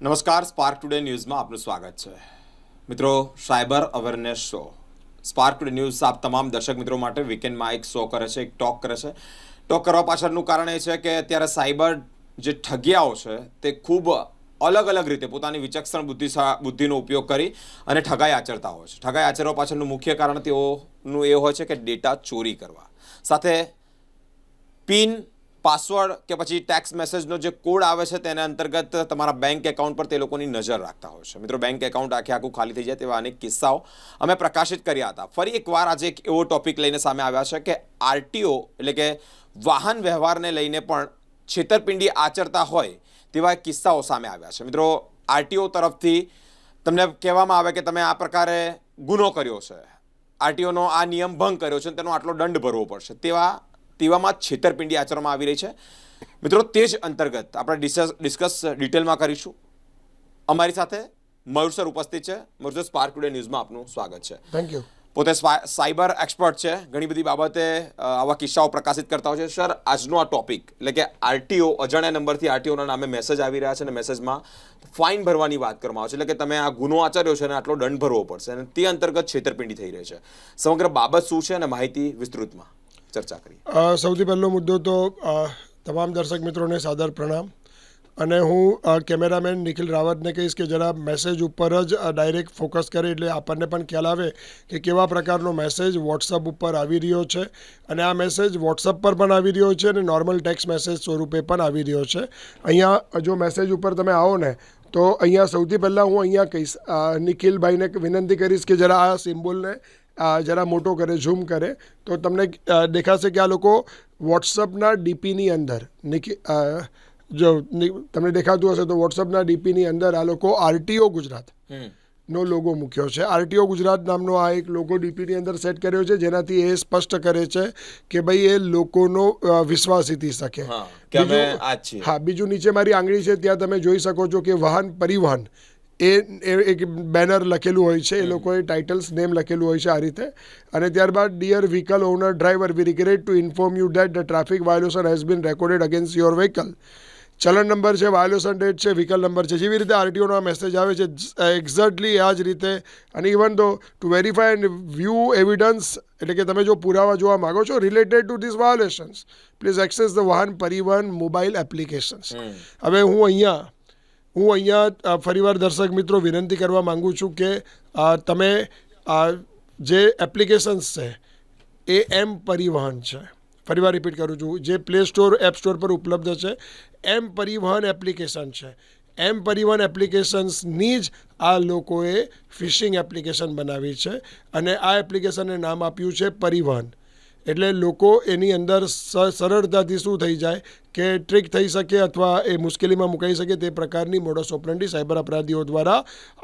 નમસ્કાર spark today ન્યૂઝમાં આપનું સ્વાગત છે. મિત્રો cyber awareness show Spark Today News આપ તમામ દર્શક મિત્રો માટે વીકેન્ડમાં એક શો કરે છે, એક ટોક કરે છે. ટોક કરવા પાછળનું કારણ એ છે કે અત્યારે સાયબર જે ઠગિયાઓ છે, તે ખૂબ અલગ અલગ રીતે પોતાની વિચક્ષણ બુદ્ધિ બુદ્ધિનો ઉપયોગ કરી અને ઠગાઈ આચરતા હોય છે. ઠગાઈ આચરવા પાછળનું મુખ્ય કારણ તેઓનું એ હોય છે કે ડેટા ચોરી કરવા. સાથે પિન પાસવર્ડ કે પછી ટેક્સ મેસેજનો જે કોડ આવે છે તેના અંતર્ગત તમારા બેંક એકાઉન્ટ પર તે લોકોની નજર રાખતા હોય છે. મિત્રો બેંક એકાઉન્ટ આખે આખું ખાલી થઈ જાય તેવા અનેક કિસ્સાઓ અમે પ્રકાશિત કર્યા હતા. ફરી એકવાર આજે એક એવો ટોપિક લઈને સામે આવ્યા છે કે આરટીઓ એટલે કે વાહન વ્યવહારને લઈને પણ છેતરપિંડી આચરતા હોય તેવા કિસ્સાઓ સામે આવ્યા છે. મિત્રો આરટીઓ તરફથી તમને કહેવામાં આવે કે તમે આ પ્રકારે ગુનો કર્યો છે. આરટીઓનો આ નિયમ ભંગ કર્યો છે તેનો આટલો દંડ ભરવો પડશે. તેવા તેવામાં છેતરપિંડી આચરવામાં આવી રહી છે. મિત્રો તે જ અંતર્ગત આપણે ડિસ્કસ ડિસ્કસ ડિટેલમાં કરીશું. અમારી સાથે મયુર સર ઉપસ્થિત છે. મયુર સર સ્પાર્ક ટુડે ન્યૂઝમાં આપનું સ્વાગત છે. થેન્ક યુ પોતે સાયબર એક્સપર્ટ છે. ઘણી બધી બાબતે આવા કિસ્સાઓ પ્રકાશિત કરતા હોય છે. સર આજનો આ ટોપિક એટલે કે આરટીઓ અજાણ્યા નંબરથી આરટીઓના નામે મેસેજ આવી રહ્યા છે અને મેસેજમાં ફાઇન ભરવાની વાત કરવામાં આવે છે. એટલે કે તમે આ ગુનો આચર્યો છે અને આટલો દંડ ભરવો પડશે. અને તે અંતર્ગત છેતરપિંડી થઈ રહી છે. સમગ્ર બાબત શું છે અને માહિતી વિસ્તૃતમાં? ચર્ચા કરીએ. સૌથી પહેલો મુદ્દો તો તમામ દર્શક મિત્રોને સાદર પ્રણામ. અને હું કેમેરામેન નિખિલ રાવતને કહીશ કે જરા મેસેજ ઉપર જ ડાયરેક્ટ ફોકસ કરે એટલે આપણને પણ ખ્યાલ આવે કે કેવા પ્રકારનો મેસેજ વોટ્સઅપ ઉપર આવી રહ્યો છે. અને આ મેસેજ વોટ્સઅપ પર પણ આવી રહ્યો છે અને નોર્મલ ટેક્સ્ટ મેસેજ સ્વરૂપે પણ આવી રહ્યો છે. અહીંયા જો મેસેજ ઉપર તમે આવો ને, તો અહીંયા સૌથી પહેલાં હું અહીંયા કહીશ નિખિલભાઈને વિનંતી કરીશ કે જરા આ સિમ્બોલને જરા મોટો કરે ઝૂમ કરે તો તમને દેખાશે કે આ લોકો વોટ્સઅપના ડીપીની અંદર જો તમને દેખાતું હશે તો વોટ્સઅપના ડીપીની અંદર આ લોકો આરટીઓ ગુજરાત નો લોગો મૂક્યો છે. આરટીઓ ગુજરાત નામનો આ એક લોગો ડીપીની અંદર સેટ કર્યો છે જેનાથી એ સ્પષ્ટ કરે છે કે ભાઈ એ લોકોનો વિશ્વાસ જીતી શકે. હા બીજું નીચે મારી આંગળી છે ત્યાં તમે જોઈ શકો છો કે વાહન પરિવહન એ એ એક બેનર લખેલું હોય છે એ લોકોએ ટાઇટલ્સ નેમ લખેલું હોય છે આ રીતે. અને ત્યારબાદ dear vehicle owner driver we regret to inform you that the traffic violation has been recorded against your vehicle challan number છે વાયોલેશન ડેટ છે વ્હીકલ નંબર છે. જેવી રીતે આરટીઓનો મેસેજ આવે છે એક્ઝેક્ટલી આ જ રીતે. અને even though to verify and view evidence એટલે કે તમે જો પુરાવા જોવા માગો છો related to this violations please access the Vahan Parivahan mobile applications હવે હું અહીંયા હું અહીંયા ફરીવાર દર્શક મિત્રો વિનંતી કરવા માંગુ છું કે તમે જે એપ્લિકેશન્સ છે એ એમ પરિવહન છે, ફરીવાર રિપીટ કરું છું, જે પ્લે સ્ટોર એપ સ્ટોર પર ઉપલબ્ધ છે એમ પરિવહન એપ્લિકેશન છે. એમ પરિવહન એપ્લિકેશન્સની જ આ લોકોએ ફિશિંગ એપ્લિકેશન બનાવી છે અને આ એપ્લિકેશનને નામ આપ્યું છે પરિવહન. એટલે લોકો એની અંદર સરળતાથી શું થઈ જાય કે ટ્રિક થઈ શકે અથવા એ મુશ્કેલીમાં મુકાઈ શકે તે પ્રકારની મોડસ ઓપરેન્ડી સાયબર અપરાધીઓ દ્વારા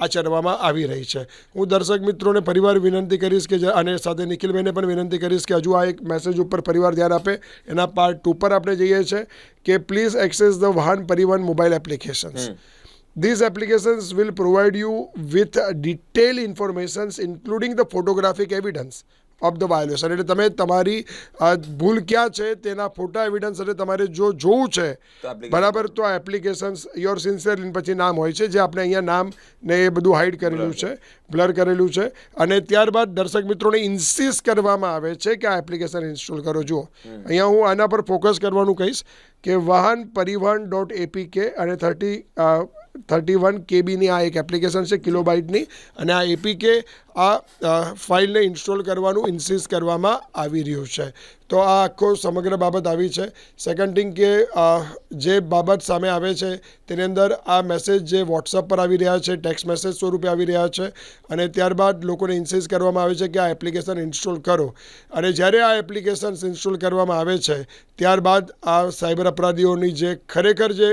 આચરવામાં આવી રહી છે. હું દર્શક મિત્રોને ફરીવાર વિનંતી કરીશ કે અને સાથે નિખિલભાઈને પણ વિનંતી કરીશ કે હજુ આ એક મેસેજ ઉપર ફરીવાર ધ્યાન આપે. એના પાર્ટ ટુ પર આપણે જઈએ છીએ કે please access the Vahan Parivahan mobile applications These applications will provide you with detailed informations including the photographic evidence. Of the violation એટલે તમે તમારી ભૂલ ક્યાં છે તેના ફોટા એવિડન્સ અને તમારે જો જોવું છે બરાબર તો આ એપ્લિકેશન્સ યોર સિન્સિયર પછી નામ હોય છે જે આપણે અહીંયા નામ ને એ બધું હાઇડ કરેલું છે બ્લર કરેલું છે. અને ત્યારબાદ દર્શક મિત્રોને ઇન્સિસ્ટ કરવામાં આવે છે કે આ એપ્લિકેશન ઇન્સ્ટોલ કરો. જુઓ અહીંયા હું આના પર ફોકસ કરવાનું કહીશ કે વાહન પરિવહન ડોટ એપીકે અને થર્ટી થર્ટી વન કેબીની આ એક એપ્લિકેશન છે કિલોબાઇટની અને આ એપીકે આ ફાઇલને ઇન્સ્ટોલ કરવાનું ઇન્સિસ્ટ કરવામાં આવી રહ્યું છે. તો આ આખો સમગ્ર બાબત આવી છે. સેકન્ડ થિંગ કે જે બાબત સામે આવે છે, તેની અંદર આ મેસેજ જે વોટ્સઅપ પર આવી રહ્યા છે ટેક્સ્ટ મેસેજ સ્વરૂપે આવી રહ્યા છે અને ત્યારબાદ લોકોને ઇન્સિસ કરવામાં આવે છે કે આ એપ્લિકેશન ઇન્સ્ટોલ કરો. અને જ્યારે આ એપ્લિકેશન્સ ઇન્સ્ટોલ કરવામાં આવે છે, ત્યારબાદ આ સાયબર અપરાધીઓની જે ખરેખર જે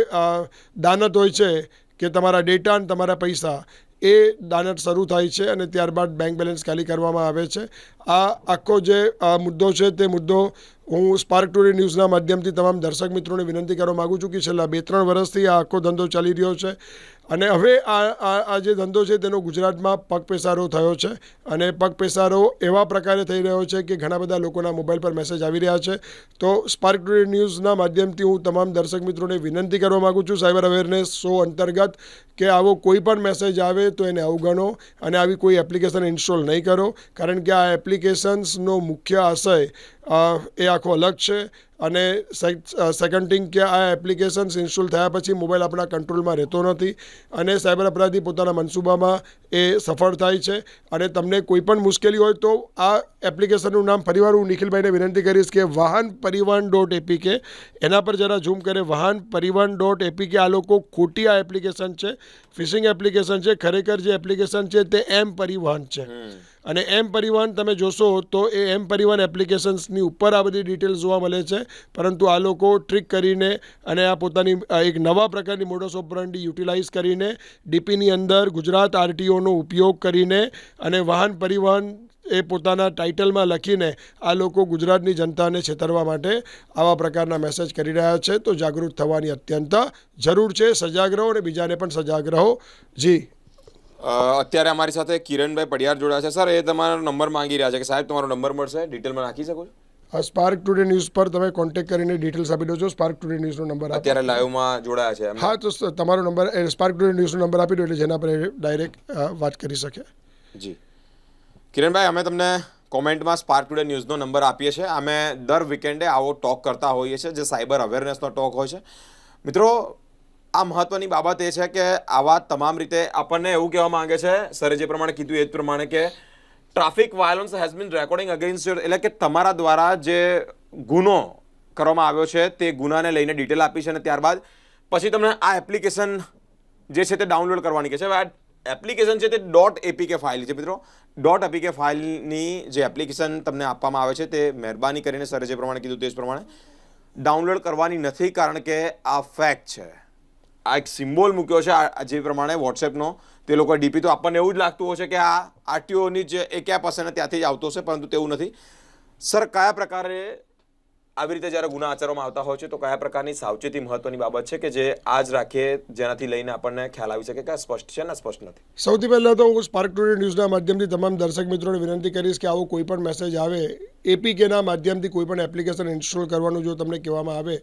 દાનત હોય છે કે તમારા ડેટા અને તમારા પૈસા એ દાનત શરૂ થાય છે અને ત્યારબાદ બેંક બેલેન્સ ખાલી કરવામાં આવે છે. આ આખો જે મુદ્દો છે તે મુદ્દો હું સ્પાર્ક ટુડે ન્યૂઝના માધ્યમથી તમામ દર્શક મિત્રોને વિનંતી કરવા માગું છું કે છેલ્લા બે ત્રણ વર્ષથી આ આખો ધંધો ચાલી રહ્યો છે અને હવે આ આ જે ધંધો છે તેનો ગુજરાતમાં પગપેસારો થયો છે અને પગપેસારો એવા પ્રકારે થઈ રહ્યો છે કે ઘણા બધા લોકોના મોબાઈલ પર મેસેજ આવી રહ્યા છે. તો સ્પાર્ક ટુડે ન્યૂઝના માધ્યમથી હું તમામ દર્શક મિત્રોને વિનંતી કરવા માગું છું સાયબર અવેરનેસ શો અંતર્ગત કે આવો કોઈ પણ મેસેજ આવે તો એને અવગણો અને આવી કોઈ એપ્લિકેશન ઇન્સ્ટોલ નહીં કરો. કારણ કે આ એપ્લિકેશન્સનો મુખ્ય આશય એ આખો અલગ છે અને સેકન્ડ થિંગ કે આ એપ્લિકેશન્સ ઇન્સ્ટોલ થયા પછી મોબાઈલ આપણા કંટ્રોલમાં રહેતો નથી અને સાયબર અપરાધી પોતાના મનસૂબામાં એ સફળ થાય છે અને તમને કોઈ પણ મુશ્કેલી હોય તો આ એપ્લિકેશનનું નામ ફરીવાર હું નિખિલભાઈને વિનંતી કરીશ કે વાહન પરિવહન ડોટ એપીકે એના પર જરા ઝૂમ કરે. વાહન પરિવહન ડોટ એપીકે આ લોકો ખોટી આ એપ્લિકેશન છે ફિશિંગ એપ્લિકેશન છે, ખરેખર જે એપ્લિકેશન છે તે એમ પરિવહન છે. અને એમ પરિવહન તમે જોશો તો એ એમ પરિવહન એપ્લિકેશન્સની ઉપર આ બધી ડિટેલ્સ જોવા મળે છે. પરંતુ આ લોકો ટ્રીક કરીને અને આ પોતાની એક નવા પ્રકારની મોડસ ઓપરંડી યુટિલાઇઝ કરીને ડીપીની અંદર ગુજરાત આરટીઓનો ઉપયોગ કરીને અને વાહન પરિવહન એ પોતાના ટાઇટલમાં લખીને આ લોકો ગુજરાતની જનતાને છેતરવા માટે આવા પ્રકારના મેસેજ કરી રહ્યા છે. તો જાગૃત થવાની અત્યંત જરૂર છે. સજાગ રહો અને બીજાને પણ સજાગ રહો. જી. અત્યારે અમારી સાથે કિરણભાઈ પડિયાર જોડાયા છે. સર એ તમારો નંબર માંગી રહ્યા છે કે સાહેબ તમારો નંબર મળશે? ડિટેલમાં નાખી શકો છો? સ્પાર્ક ટુડે ન્યૂઝ પર તમે કોન્ટેક્ટ કરીને ડિટેલ્સ આપી દો છો. સ્પાર્ક ટુડે ન્યૂઝનો નંબર અત્યારે લાઈવમાં જોડાયા છે હા તો તમારો નંબર એ સ્પાર્ક ટુડે ન્યૂઝનો નંબર આપી દો એટલે જેના પર ડાયરેક્ટ વાત કરી શકે. જી. કિરણભાઈ અમે તમને કોમેન્ટમાં સ્પાર્ક ટુડે ન્યૂઝનો નંબર આપીએ છીએ. અમે દર વીકેન્ડે આવો ટોક કરતા હોઈએ છીએ જે સાયબર અવેરનેસનો ટોક હોય છે. મિત્રો આ મહત્વની બાબત એ છે કે આવા તમામ રીતે આપણને એવું કહેવા માંગે છે, સરે જે પ્રમાણે કીધું એ જ પ્રમાણે કે traffic violence has been recording against એટલે કે તમારા દ્વારા જે ગુનો કરવામાં આવ્યો છે, તે ગુનાને લઈને ડિટેલ આપી છે અને ત્યારબાદ પછી તમને આ એપ્લિકેશન જે છે તે ડાઉનલોડ કરવાની કે છે. આ એપ્લિકેશન છે તે. ડોટ એપીકે ફાઇલ છે મિત્રો. ડોટ એપીકે ફાઇલની જે એપ્લિકેશન તમને આપવામાં આવે છે તે મહેરબાની કરીને સરે જે પ્રમાણે કીધું તે જ પ્રમાણે ડાઉનલોડ કરવાની નથી કારણ કે આ ફેક્ટ છે. આ એક સિમ્બોલ મૂક્યો છે, આ જે પ્રમાણે વોટ્સએપનો તે લોકો ડીપી તો આપણને એવું જ લાગતું હોય છે કે આ આરટીઓની જે એક એપ હશે ને ત્યાંથી જ આવતો હશે, પરંતુ તેવું નથી. સર, કયા પ્રકારે આવી રીતે જ્યારે ગુના આચરવામાં આવતા હોય છે, તો કયા પ્રકારની સાવચેતી મહત્વની બાબત છે કે જે આજ રાખીએ જેનાથી લઈને આપણને ખ્યાલ આવી શકે કે સ્પષ્ટ છે ને સ્પષ્ટ નથી? સૌથી પહેલાં તો હું સ્પાર્ક ટુડે ન્યૂઝના માધ્યમથી તમામ દર્શક મિત્રોને વિનંતી કરીશ કે આવો કોઈ પણ મેસેજ આવે એપીકેના માધ્યમથી કોઈ પણ એપ્લિકેશન ઇન્સ્ટોલ કરવાનું જો તમને કહેવામાં આવે,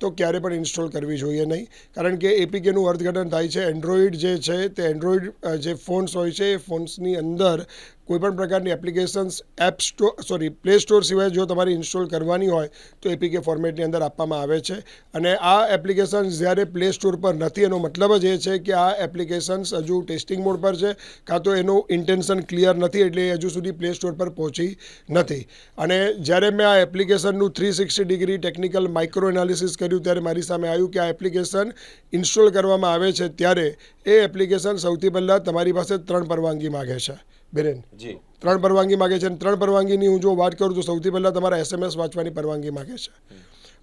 તો ક્યારે પણ ઇન્સ્ટોલ કરવી જોઈએ નહીં. કારણ કે એપીકેનું અર્થઘટન થાય છે એન્ડ્રોઈડ જે છે, તે એન્ડ્રોઈડ જે ફોન્સ હોય છે, એ ફોન્સની અંદર કોઈપણ પ્રકારની applications app store sorry, play store સિવાય જો તમારે ઇન્સ્ટોલ કરવાની હોય, તો એપીકે ફોર્મેટની અંદર આપવામાં આવે છે. અને આ એપ્લિકેશન્સ જ્યારે પ્લે સ્ટોર પર નથી, એનો મતલબ જ એ છે કે આ એપ્લિકેશન્સ હજુ ટેસ્ટિંગ મોડ પર છે, કાં તો એનું ઇન્ટેન્શન ક્લિયર નથી, એટલે હજુ સુધી પ્લે સ્ટોર પર પહોંચી નથી. અને જ્યારે મેં આ એપ્લિકેશનનું three sixty degree technical micro analysis કર્યું ત્યારે મારી સામે આવ્યું કે આ એપ્લિકેશન ઇન્સ્ટોલ કરવામાં આવે છે ત્યારે એ એપ્લિકેશન સૌથી પહેલાં તમારી પાસે ત્રણ પરવાનગી માગે છે. બેરેન જી. ત્રણ પરવાનગી માગે છે અને ત્રણ પરવાનગીની હું જો વાત કરું તો સૌથી પહેલાં તમારા એસએમએસ વાંચવાની પરવાનગી માગે છે.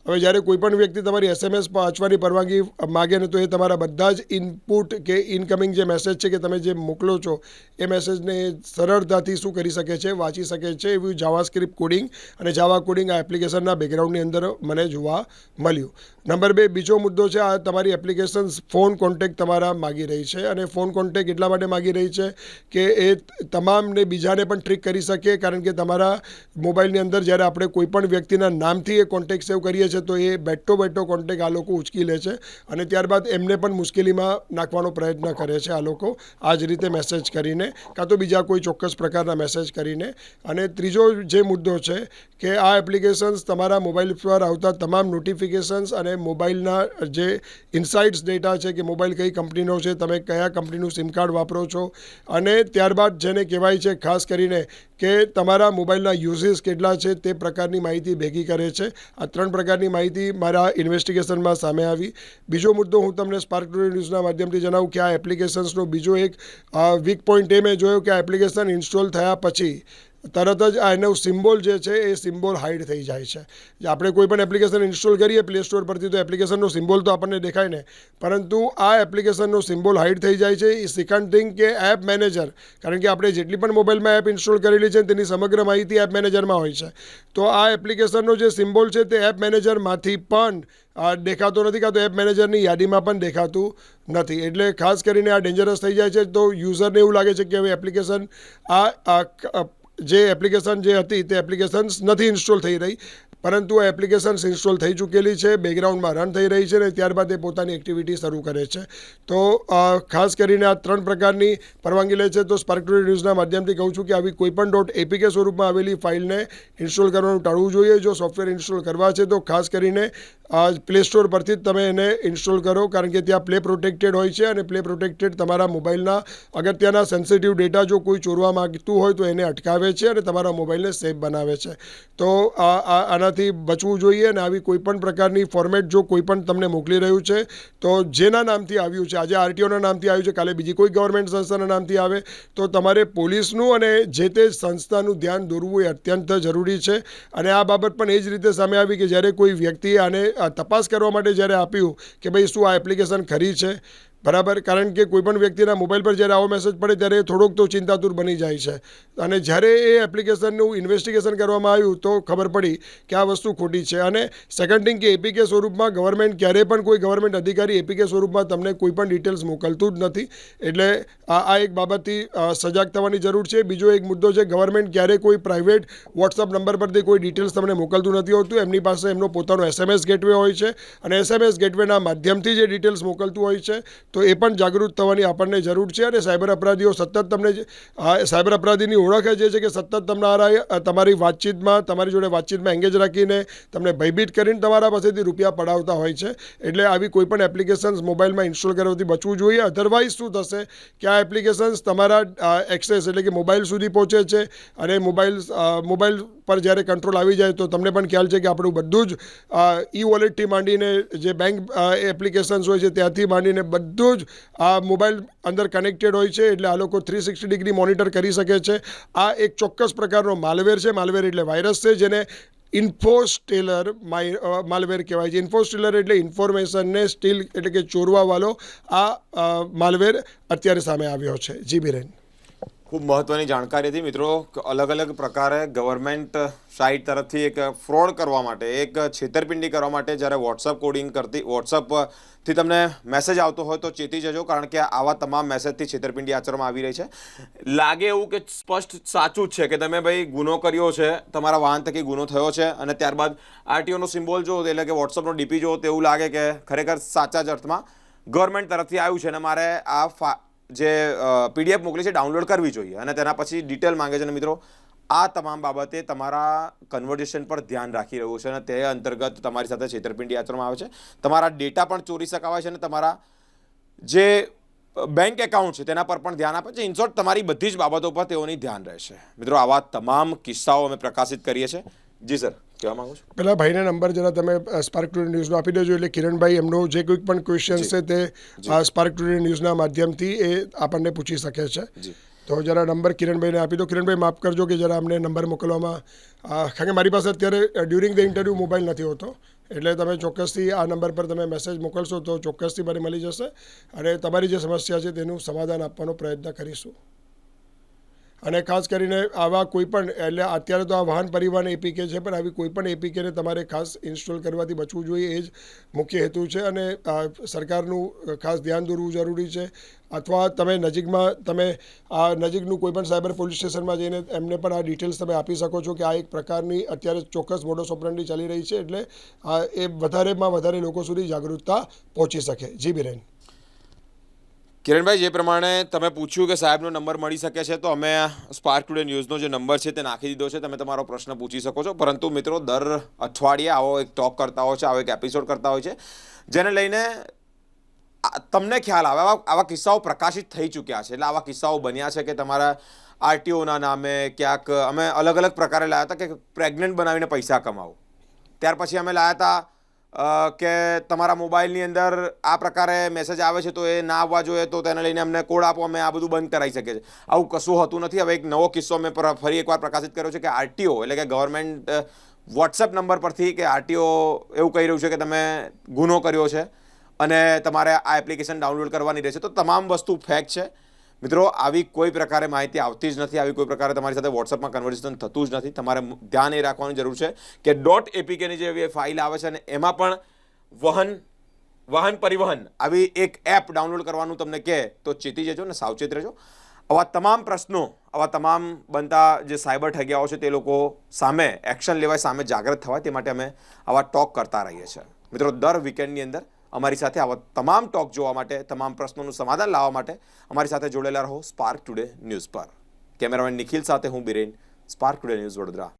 હવે જ્યારે કોઈ પણ વ્યક્તિ તમારી એસએમએસ વાંચવાની પરવાનગી માગે ને તો એ તમારા બધા જ ઇનપુટ કે ઇનકમિંગ જે મેસેજ છે કે તમે જે મોકલો છો, એ મેસેજને સરળતાથી શું કરી શકે છે, વાંચી શકે છે એવું જાવા સ્ક્રિપ્ટ કોડિંગ અને જાવા કોડિંગ આ એપ્લિકેશનના બેકગ્રાઉન્ડની અંદર મને જોવા મળ્યું. નંબર બે, બીજો મુદ્દો છે, આ તમારી એપ્લિકેશન ફોન કોન્ટેક્ટ તમારા માગી રહી છે અને ફોન કોન્ટેક્ટ એટલા માટે માગી રહી છે કે એ તમામને બીજાને પણ ટ્રીક કરી શકે કારણ કે તમારા મોબાઈલની અંદર જ્યારે આપણે કોઈ પણ વ્યક્તિના નામથી એ કોન્ટેક્ટ સેવ કરીએ છીએ તો એ બેઠો બેઠો કોન્ટેક્ટ આ લોકો ઉચકી લે છે અને ત્યારબાદ એમને પણ મુશ્કેલીમાં નાખવાનો પ્રયત્ન કરે છે આ લોકો આ જ રીતે મેસેજ કરીને, કાં તો બીજા કોઈ ચોક્કસ પ્રકારના મેસેજ કરીને. અને ત્રીજો જે મુદ્દો છે કે આ એપ્લિકેશન્સ તમારા મોબાઈલ પર આવતા તમામ નોટિફિકેશન્સ અને મોબાઈલના જે ઇનસાઇટ્સ ડેટા છે કે મોબાઈલ કઈ કંપનીનો છે, તમે કયા કંપનીનું સિમ કાર્ડ વાપરો છો. અને ત્યારબાદ જેને કહેવાય છે, ખાસ કરીને કે તમારા મોબાઈલના યુઝીસ કેટલા છે તે પ્રકારની માહિતી ભેગી કરે છે. આ ત્રણ પ્રકારની માહિતી મારા ઇન્વેસ્ટિગેશનમાં સામે આવી. બીજો મુદ્દો હું તમને સ્પાર્ક ન્યૂઝના માધ્યમથી જણાવું કે આ એપ્લિકેશન્સનો બીજો એક વીક પોઈન્ટ એ મેં જોયો કે આ એપ્લિકેશન ઇન્સ્ટોલ થયા પછી તરત જ આ એનો સિમ્બોલ જે છે એ સિમ્બોલ હાઇડ થઈ જાય છે. આપણે કોઈ પણ એપ્લિકેશન ઇન્સ્ટોલ કરીએ પ્લે સ્ટોર પરથી તો એપ્લિકેશનનો સિમ્બોલ તો આપણને દેખાય ને. પરંતુ આ એપ્લિકેશનનો સિમ્બોલ હાઇડ થઈ જાય છે એ સેકન્ડ થિંગ કે એપ મેનેજર. કારણ કે આપણે જેટલી પણ મોબાઈલમાં એપ ઇન્સ્ટોલ કરેલી છે તેની સમગ્ર માહિતી એપ મેનેજરમાં હોય છે. તો આ એપ્લિકેશનનો જે સિમ્બોલ છે તે એપ મેનેજરમાંથી પણ દેખાતો નથી. કાં તો એપ મેનેજરની યાદીમાં પણ દેખાતું નથી. એટલે ખાસ કરીને આ ડેન્જરસ થઈ જાય છે. તો યુઝરને એવું લાગે છે કે હવે એપ્લિકેશન આ જે એપ્લિકેશન જે હતી તે એપ્લિકેશન્સ નથી ઇન્સ્ટોલ થઈ રહી. પરંતુ આ એપ્લિકેશન્સ ઇન્સ્ટોલ થઈ ચૂકેલી છે, બેકગ્રાઉન્ડમાં રન થઈ રહી છે અને ત્યારબાદ એ પોતાની એક્ટિવિટી શરૂ કરે છે. તો ખાસ કરીને આ ત્રણ પ્રકારની પરવાનગી લે છે, તો સ્પાર્ક ન્યૂઝના માધ્યમથી કહું છું કે આવી કોઈપણ ડોટ એપીકે સ્વરૂપમાં આવેલી ફાઇલને ઇન્સ્ટોલ કરવાનું ટાળવું જોઈએ. જો સોફ્ટવેર ઇન્સ્ટોલ કરવા છે, તો ખાસ કરીને પ્લે સ્ટોર પરથી જ તમે એને ઇન્સ્ટોલ કરો, કારણ કે ત્યાં પ્લે પ્રોટેક્ટેડ હોય છે અને પ્લે પ્રોટેક્ટેડ તમારા મોબાઈલના અગત્યના સેન્સિટિવ ડેટા જો કોઈ ચોરવા માગતું હોય તો એને અટકાવે છે અને તમારા મોબાઈલને સેફ બનાવે છે. તો, આ આનાથી બચવું જોઈએ અને આવી કોઈ પણ પ્રકારની ફોર્મેટ જો કોઈ પણ તમને મોકલી રહ્યું છે, તો જેના નામથી આવ્યું છે, આજે આરટીઓના નામથી આવ્યું છે, કાલે બીજી કોઈ ગવર્મેન્ટ સંસ્થાના નામથી આવે, તો તમારે પોલીસનું અને જે તે સંસ્થાનું ધ્યાન દોરવું એ અત્યંત જરૂરી છે. અને આ બાબત પણ એ જ રીતે સામે આવી કે જ્યારે કોઈ વ્યક્તિએ આને તપાસ કરવા માટે જ્યારે આપ્યું કે ભાઈ શું આ એપ્લિકેશન ખરી છે બરાબર? કારણ કે કોઈપણ વ્યક્તિના મોબાઈલ પર જ્યારે આવો મેસેજ પડે ત્યારે એ થોડોક તો ચિંતાતુર બની જાય છે. અને જ્યારે એ એપ્લિકેશનનું ઇન્વેસ્ટિગેશન કરવામાં આવ્યું તો ખબર પડી કે આ વસ્તુ ખોટી છે. અને સેકન્ડ થિંગ કે એપીકે સ્વરૂપમાં ગવર્મેન્ટ ક્યારેય પણ કોઈ ગવર્મેન્ટ અધિકારી એપીકે સ્વરૂપમાં તમને કોઈ પણ ડિટેલ્સ મોકલતું જ નથી. એટલે આ એક બાબતથી સજાગ થવાની જરૂર છે. બીજો એક મુદ્દો છે ગવર્મેન્ટ ક્યારેય કોઈ પ્રાઇવેટ વોટ્સઅપ નંબર પરથી કોઈ ડિટેલ્સ તમને મોકલતું નથી હોતું. એમની પાસે એમનો પોતાનો એસએમએસ ગેટવે હોય છે. અને એસએમએસ ગેટવેના માધ્યમથી જે ડિટેલ્સ મોકલતું હોય છે તો એ પણ જાગૃત થવાની આપણને જરૂર છે અને સાયબર અપરાધીઓ સતત તમને સાયબર અપરાધીની ઓળખ જ છે કે સતત તમારા તમારી વાતચીતમાં, તમારી જોડે વાતચીતમાં એંગેજ રાખીને તમને ભયભીત કરીને તમારા પાસેથી રૂપિયા પડાવતા હોય છે. એટલે આવી કોઈ પણ એપ્લિકેશન્સ મોબાઈલમાં ઇન્સ્ટોલ કરવાથી બચવું જોઈએ. અધરવાઇઝ શું થશે કે આ એપ્લિકેશન્સ તમારા એક્સેસ એટલે કે મોબાઈલ સુધી પહોંચે છે અને મોબાઈલ મોબાઈલ પર જ્યારે કંટ્રોલ આવી જાય તો તમને પણ ખ્યાલ છે કે આપણું બધું જ ઈ વોલેટથી માંડીને જે બેંક એપ્લિકેશન્સ હોય છે ત્યાંથી માંડીને બધું જ આ મોબાઈલ અંદર કનેક્ટેડ હોય છે એટલે આ લોકો થ્રી સિક્સટી ડિગ્રી મોનિટર કરી શકે છે. આ એક ચોક્કસ પ્રકારનો માલવેર છે. માલવેર એટલે વાયરસ છે જેને ઇન્ફોસ્ટેલર માય માલવેર કહેવાય છે. ઇન્ફોસ્ટેલર એટલે ઇન્ફોર્મેશનને સ્ટીલ એટલે કે ચોરવાવાળો આ માલવેર અત્યારે સામે આવ્યો છે. જી બિરેન. ખૂબ મહત્વની જાણકારી હતી. મિત્રો અલગ અલગ પ્રકારે ગવર્મેન્ટ સાઇટ તરફથી એક ફ્રોડ કરવા માટે, એક છેતરપિંડી કરવા માટે જ્યારે વોટ્સઅપ કોડિંગ કરતી વોટ્સઅપથી તમને મેસેજ આવતો હોય તો ચેતી જજો, કારણ કે આવા તમામ મેસેજથી છેતરપિંડી આચરવામાં આવી રહી છે. લાગે એવું કે સ્પષ્ટ સાચું જ છે કે તમે ભાઈ ગુનો કર્યો છે, તમારા વાહન થકી ગુનો થયો છે, અને ત્યારબાદ આરટીઓનો સિમ્બોલ જો, એટલે કે વોટ્સઅપનો ડીપી જો તેવું લાગે કે ખરેખર સાચા જ અર્થમાં ગવર્મેન્ટ તરફથી આવ્યું છે, અને મારે આ જે પીડીએફ મોકલી છે, ડાઉનલોડ કરવી જોઈએ. અને તેના પછી ડિટેલ માંગે છે અને મિત્રો, આ તમામ બાબતે તમારા કન્વર્ઝેશન પર ધ્યાન રાખી રહ્યું છે અને તે અંતર્ગત તમારી સાથે છેતરપિંડી આચરવામાં આવે છે. તમારા ડેટા પણ ચોરી શકાવાય છે અને તમારા જે બેંક એકાઉન્ટ છે તેના પર પણ ધ્યાન આપે છે. ઇનશોર્ટ તમારી બધી જ બાબતો પર તેઓની ધ્યાન રહેશે. મિત્રો, આવા તમામ કિસ્સાઓ અમે પ્રકાશિત કરીએ છીએ. જી સર કહેવા માંગુ છું. પેલા ભાઈને નંબર જરા તમે સ્પાર્ક ટુડે ન્યૂઝનો આપી દેજો એટલે કિરણભાઈ એમનો જે કોઈ પણ ક્વેશ્ચન છે તે સ્પાર્ક ટુડે ન્યૂઝના માધ્યમથી એ આપણને પૂછી શકે છે. તો જરા નંબર કિરણભાઈને આપી દો. કિરણભાઈ માફ કરજો કે જરા અમને નંબર મોકલવામાં કારણ કે મારી પાસે અત્યારે ડ્યુરિંગ ધ ઇન્ટરવ્યૂ મોબાઈલ નથી હોતો. એટલે તમે ચોક્કસથી આ નંબર પર તમે મેસેજ મોકલશો તો ચોક્કસથી મને મળી જશે. અને તમારી જે સમસ્યા છે તેનું સમાધાન આપવાનો પ્રયત્ન કરીશું. અને ખાસ કરીને આવા કોઈ પણ, એટલે અત્યારે તો આ વાહન પરિવહન એપીકે છે, પણ આવી કોઈ પણ એપીકેને તમારે ખાસ ઇન્સ્ટોલ કરવાથી બચવું જોઈએ, એ જ મુખ્ય હેતુ છે. અને સરકારનું ખાસ ધ્યાન દોરવું જરૂરી છે. અથવા તમે નજીકમાં, તમે આ નજીકનું કોઈ પણ સાયબર પોલીસ સ્ટેશનમાં જઈને એમને પણ આ ડિટેલ્સ તમે આપી શકો છો કે આ એક પ્રકારની અત્યારે ચોક્કસ મોડો ઓપરેન્ડી ચાલી રહી છે, એટલે એ વધારેમાં વધારે લોકો સુધી જાગૃતતા પહોંચી શકે. જી, બિરેન. કિરણભાઈ, જે પ્રમાણે તમે પૂછ્યું કે સાહેબનો નંબર મળી શકે છે, તો અમે સ્પાર્ક ટુડે ન્યૂઝનો જે નંબર છે તે નાખી દીધો છે. તમે તમારો પ્રશ્ન પૂછી શકો છો. પરંતુ મિત્રો, દર અઠવાડિયે આવો એક ટોક કરતા હોય છે, આવો એક એપિસોડ કરતા હોય છે. જેને લઈને તમને ખ્યાલ આવે, આવા આવા કિસ્સાઓ પ્રકાશિત થઈ ચૂક્યા છે. એટલે આવા કિસ્સાઓ બન્યા છે કે તમારા આરટીઓના નામે ક્યાંક અમે અલગ અલગ પ્રકારે લાવ્યા હતા કે પ્રેગ્નન્ટ બનાવીને પૈસા કમાવો. ત્યાર પછી અમે લાવ્યા હતા કે તમારા મોબાઈલની અંદર આ પ્રકારે મેસેજ આવે છે તો એ ના આવવા જોઈએ, તો તેને લઈને અમને કોડ આપો, અમે આ બધું બંધ કરાવી શકીએ છીએ. આવું કશું હોતું નથી. હવે એક નવો કિસ્સો મેં ફરી એકવાર પ્રકાશિત કર્યો છે કે આરટીઓ એટલે કે ગવર્મેન્ટ વોટ્સએપ નંબર પરથી કે આરટીઓ એવું કહી રહ્યું છે કે તમે ગુનો કર્યો છે અને તમારે આ એપ્લિકેશન ડાઉનલોડ કરવાની રહેશે. તો તમામ વસ્તુ ફેક છે. મિત્રો, આવી કોઈ પ્રકારે માહિતી આવતી જ નથી, આવી કોઈ પ્રકારે તમારી સાથે વોટ્સઅપમાં કન્વર્ઝેશન થતું જ નથી. તમારે ધ્યાન એ રાખવાની જરૂર છે કે. ડોટ એપીકેની જે ફાઇલ આવે છે અને એમાં પણ વહન, વાહન પરિવહન આવી એક એપ ડાઉનલોડ કરવાનું તમને કહે તો ચેતી જજો ને, સાવચેત રહેજો. આવા તમામ પ્રશ્નો, આવા તમામ બનતા જે સાયબર ઠગ્યાઓ છે તે લોકો સામે એક્શન લેવાય, સામે જાગૃત થવાય, તે માટે અમે આવા ટોક કરતા રહીએ છીએ. મિત્રો, દર વીકેન્ડની અંદર અમારી સાથે આવા તમામ ટોક જોવા માટે, તમામ પ્રશ્નોનું સમાધાન લાવવા માટે અમારી સાથે જોડેલા રહો સ્પાર્ક ટુડે ન્યૂઝ પર. કેમેરામેન નિખિલ સાથે હું Biren Spark Today News Vadodara.